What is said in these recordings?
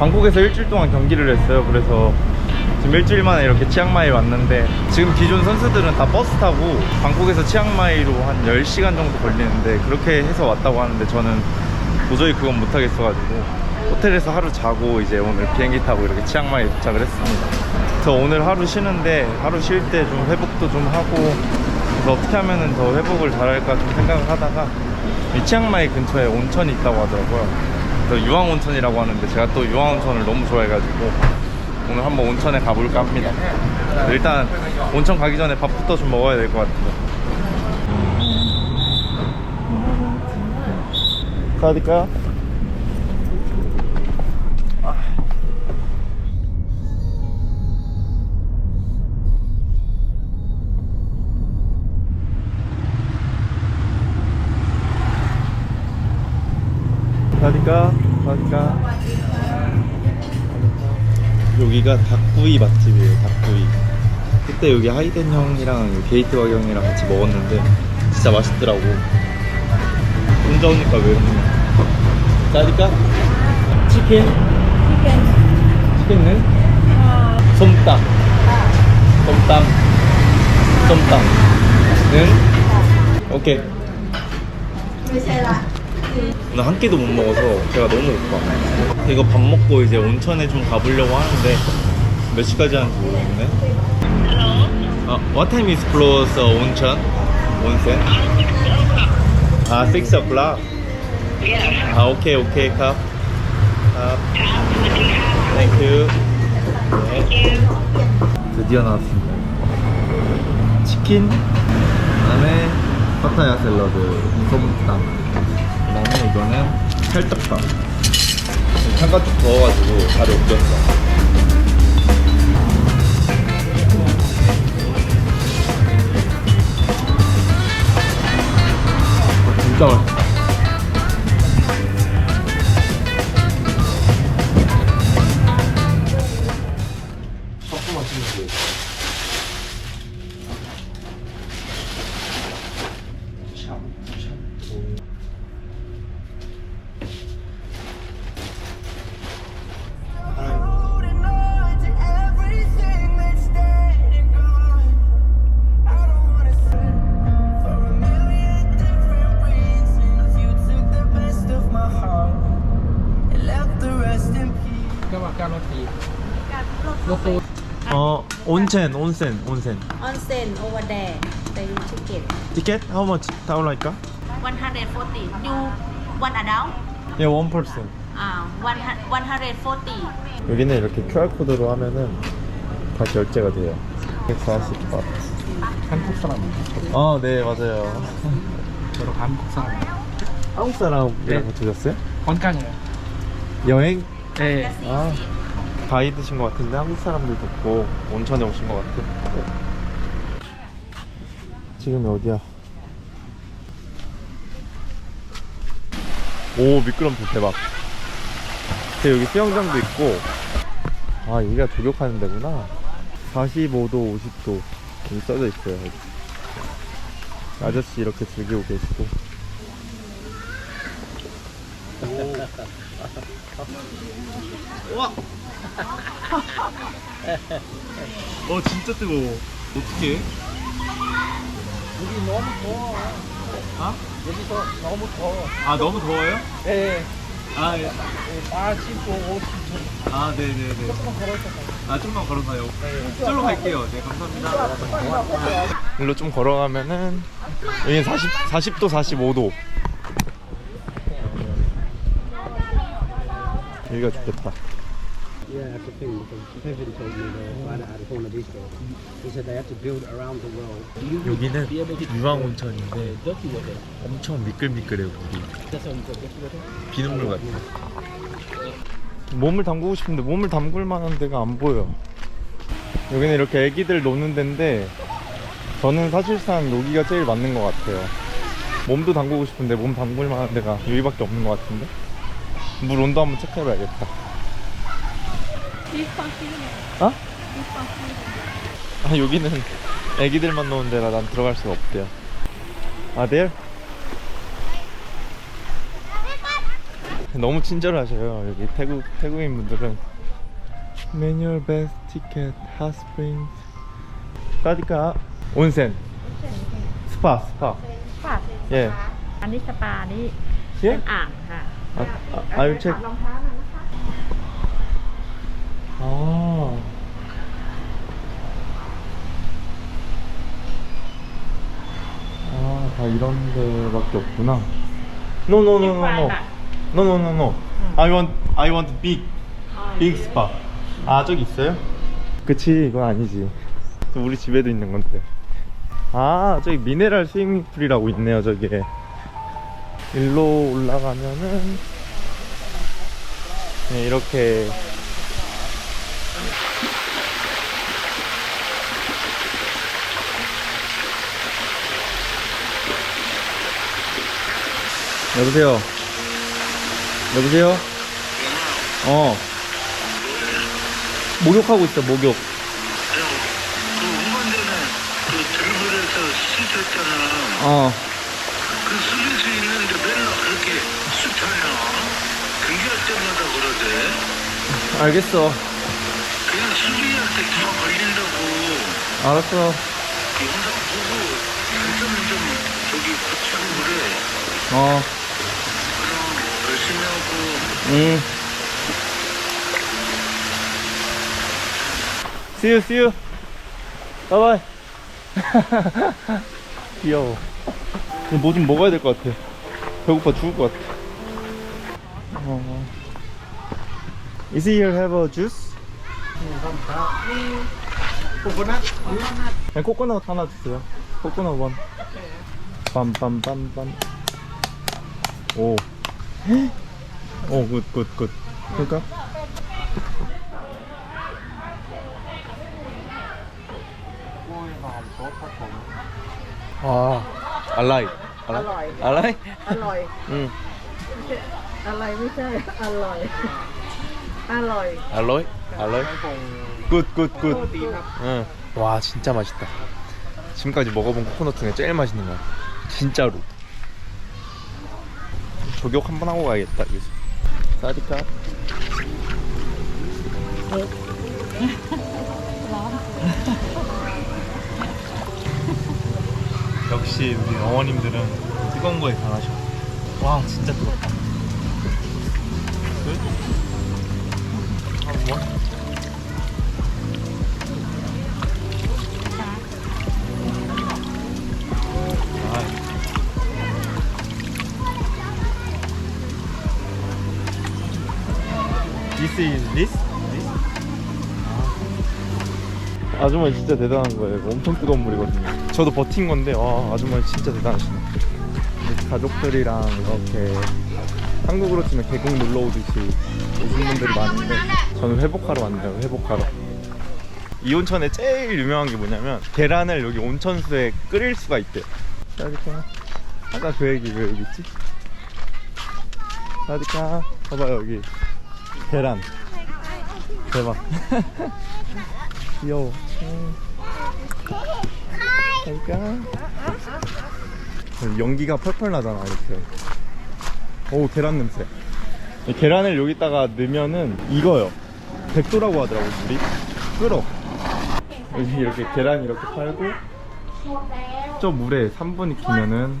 방콕에서 일주일 동안 경기를 했어요. 그래서 지금 일주일 만에 이렇게 치앙마이 왔는데 지금 기존 선수들은 다 버스 타고 방콕에서 치앙마이로 한 10시간 정도 걸리는데 그렇게 해서 왔다고 하는데 저는 도저히 그건 못하겠어가지고 호텔에서 하루 자고 이제 오늘 비행기 타고 이렇게 치앙마이에 도착을 했습니다. 그래서 오늘 하루 쉬는데 하루 쉴 때 좀 회복도 좀 하고 그래서 어떻게 하면은 더 회복을 잘할까 좀 생각을 하다가 이 치앙마이 근처에 온천이 있다고 하더라고요. 그래서 유황 온천이라고 하는데 제가 또 유황 온천을 너무 좋아해가지고 오늘 한번 온천에 가볼까 합니다. 일단 온천 가기 전에 밥부터 좀 먹어야 될 것 같아요. 사드릴까요? 사드릴 까? 사드릴까? 여기가 닭구이 맛집이에요 닭구이 그때 여기 하이덴 형이랑 게이트 박 형이랑 같이 먹었는데 진짜 맛있더라고 혼자 오니까 왜 그러냐 짜니까? 치킨? 치킨은? 솜땀 솜땀 솜땀은? 오케이 오늘 한 끼도 못 먹어서 제가 너무 고파. 이거 밥 먹고 이제 온천에 좀 가보려고 하는데 몇 시까지 하는지 모르겠네. 어, what time is close uh, 온천? 온센? 아, 6 o'clock? 아, 오케이, 오케이, 컵. you. 네. 드디어 나왔습니다. 치킨, 그다음에 파타야 샐러드. 그다음에 이거는 찰떡밥. 잠깐 쭉 더워가지고 다리 옮겼어. 아, 진짜 맛있다. 온센, 온센, 온센. onsen over there the ticket 티켓? How much? 타올라니까? 140 you one adult 예, 원 퍼슨. 아 one 140 여기는 이렇게 QR코드로 하면은 다 결제가 돼요. 140바. 한국 사람 아, 네, 맞아요. 저도 한국 사람 한국 사람이랑 네. 같이 오셨어요? 건강이에요 여행? 네 아, 가이드신 것 같은데 한국 사람들 듣고 온천에 오신 것 같아. 지금 어디야? 오, 미끄럼틀 대박. 여기 수영장도 있고, 아, 여기가 조격하는 데구나. 45도, 50도. 여기 써져 있어요. 아저씨 이렇게 즐기고 계시고. 와! 어 진짜 뜨거워 어떡해? 여기 너무 더워 아? 여기서 너무 더워 아 너무 더워요? 네 아, 예. 45, 50아 네네네 조금 걸어서 아 좀만 걸어서요 네. 저로 갈게요 네 감사합니다 일로 좀 걸어가면은 여기는 40, 40도 45도 여기가 좋겠다 Yeah, that's the thing. Because Tiffany told me the find out how to bistro. He said they have to build around the world. 여기는 유황 온천인데 엄청 미끌미끌해요 물이 비눗물 같아 몸을 담그고 싶은데 몸을 담글 만한 데가 안 보여 여기는 이렇게 애기들 노는 데인데 저는 사실상 여기가 제일 맞는 것 같아요 몸도 담그고 싶은데 몸 담글 만한 데가 여기밖에 없는 것 같은데 물 온도 한번 체크해봐야겠다 어? 아 여기는 애기들만 노는 데라 난 들어갈 수가 없대요 아 there? 너무 친절하셔요. 여기 태국 태국인 분들은 매뉴얼 베스트 티켓 핫스프링 까디까 온센 스파 스파 ค่ะ 예 อันนี้สปานี่ 예? อ่างค่ะ 아, 아, 아유 책 รองเท้าหน่อยนะคะ 아. 아, 다 이런 데밖에 없구나. No, no, no, no, no. No, no, no, no. I want, I want big, big spa. 아, 저기 있어요? 그치, 이건 아니지. 우리 집에도 있는 건데. 아, 저기 미네랄 스위밍풀이라고 있네요, 저기에. 일로 올라가면은, 네, 이렇게 여보세요. 여보세요. 어. 목욕하고 있어. 목욕. 그그 드리블에서. 어. 때마다 그러대. 알겠어. 그냥 수리할 때다 걸린다고. 알았어. 영상 보고 단점은 좀 저기 고치고 그래. 어. 그럼 열심히 하고. 응. See you, see you. Bye bye. 귀여워. 뭐 좀 먹어야 될 것 같아. 배고파 죽을 것 같아. 어. Is he here have a juice? 코코넛? 네, 코코넛 하나 주세요. 코코넛 원. 빰빰빰빰. 오. 오, 굿, 굿, 굿. 그러니까? 아, 알라이. 알라이? 알라이? อร่อย 응. อะไรไม่ใช่ อร่อย อร่อย 알로이? 알로이? 굿, 굿, 굿. 응. 와, 진짜 맛있다. 지금까지 먹어본 코코넛 중에 제일 맛있는 거야. 진짜로. 저격 한 번 하고 가야겠다, 여기서. 사디카. 역시 우리 어머님들은 뜨거운 거에 강하셔. 와, 진짜 뜨겁다. 끝? This? This? 아. 진짜 대단한 거예요. 이거 엄청 뜨거운 물이거든요. 저도 버틴 건데, 와, 아주머니 진짜 대단하시네. 가족들이랑 이렇게 한국으로 치면 계곡 놀러 오듯이 오신 분들이 많은데, 저는 회복하러 왔네요. 회복하러. 이 온천에 제일 유명한 게 뭐냐면, 계란을 여기 온천수에 끓일 수가 있대요. 사디카. 아까 그 얘기 왜 여기 있지? 사디카. 봐봐요, 여기. 계란. 대박. 귀여워. 음. 그러니까 연기가 펄펄 나잖아 이렇게. 오 계란 냄새. 이 계란을 여기다가 넣으면은 익어요. 백도라고 하더라고 물이. 끓어. 여기 이렇게 계란 이렇게 팔고 저 물에 3분 익히면은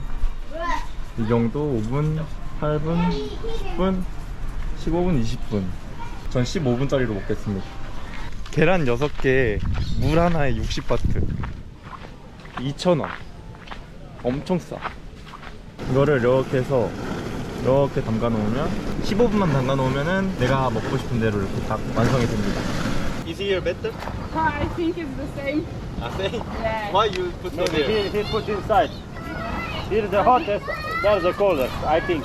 이 정도 5분, 8분, 10분, 15분, 20분. 전 15분짜리로 먹겠습니다. 계란 6개, 물 하나에 60바트. 2,000원. 엄청 싸. 이거를 이렇게 해서 이렇게 담가 놓으면 15분만 담가 놓으면은 내가 먹고 싶은 대로 이렇게 딱 완성이 됩니다. Is here better? I think it's the same. I say. Yeah. Why you put No, so there? he, he put inside. Here the hottest, there the coldest, I think.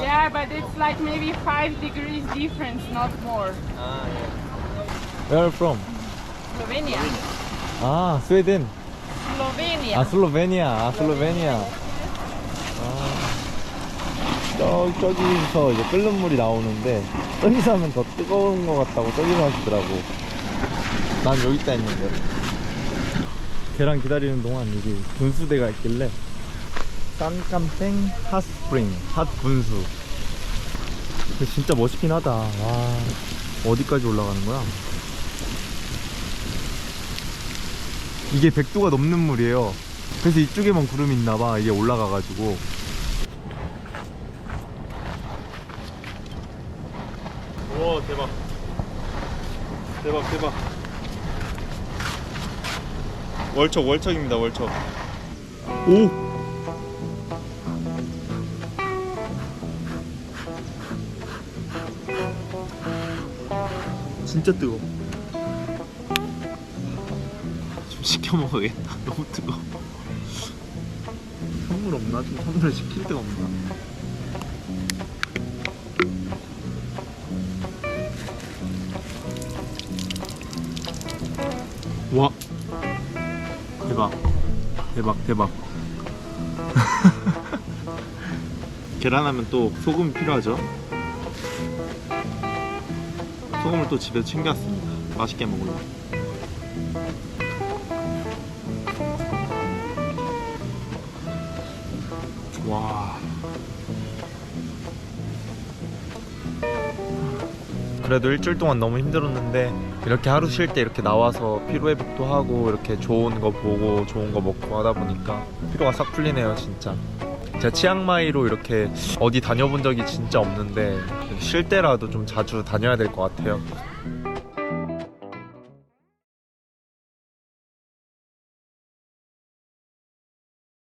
Yeah, but it's like maybe five degrees difference, not more. Where are you from? Slovenia. 아, 스웨덴. Slovenia. 아 슬로베니아 아 슬로베니아 아, 저, 저기서 이제 끓는 물이 나오는데 저기서 하면 더 뜨거운 것 같다고 저기서 하시더라고 난 여기 있다 했는데 계란 기다리는 동안 여기 분수대가 있길래 깐깜땡 핫스프링 핫 분수 근데 진짜 멋있긴 하다. 와, 어디까지 올라가는 거야? 이게 100도가 넘는 물이에요. 그래서 이쪽에만 구름이 있나 봐. 이게 올라가가지고. 와, 대박. 대박, 대박. 월척, 월척입니다, 월척. 오! 진짜 뜨거. 좀 시켜 먹어야겠다. 너무 뜨거. 선물 없나? 좀 선물을 시킬 데가 없나? 와. 대박. 대박 대박. 계란하면 또 소금 필요하죠? 소금을 또 집에서 챙겨왔습니다. 맛있게 먹으려고 그래도 일주일 동안 너무 힘들었는데 이렇게 하루 쉴 때 이렇게 나와서 피로 회복도 하고 이렇게 좋은 거 보고 좋은 거 먹고 하다 보니까 피로가 싹 풀리네요 진짜. 제가 치앙마이로 이렇게 어디 다녀본 적이 진짜 없는데 쉴 때라도 좀 자주 다녀야 될 것 같아요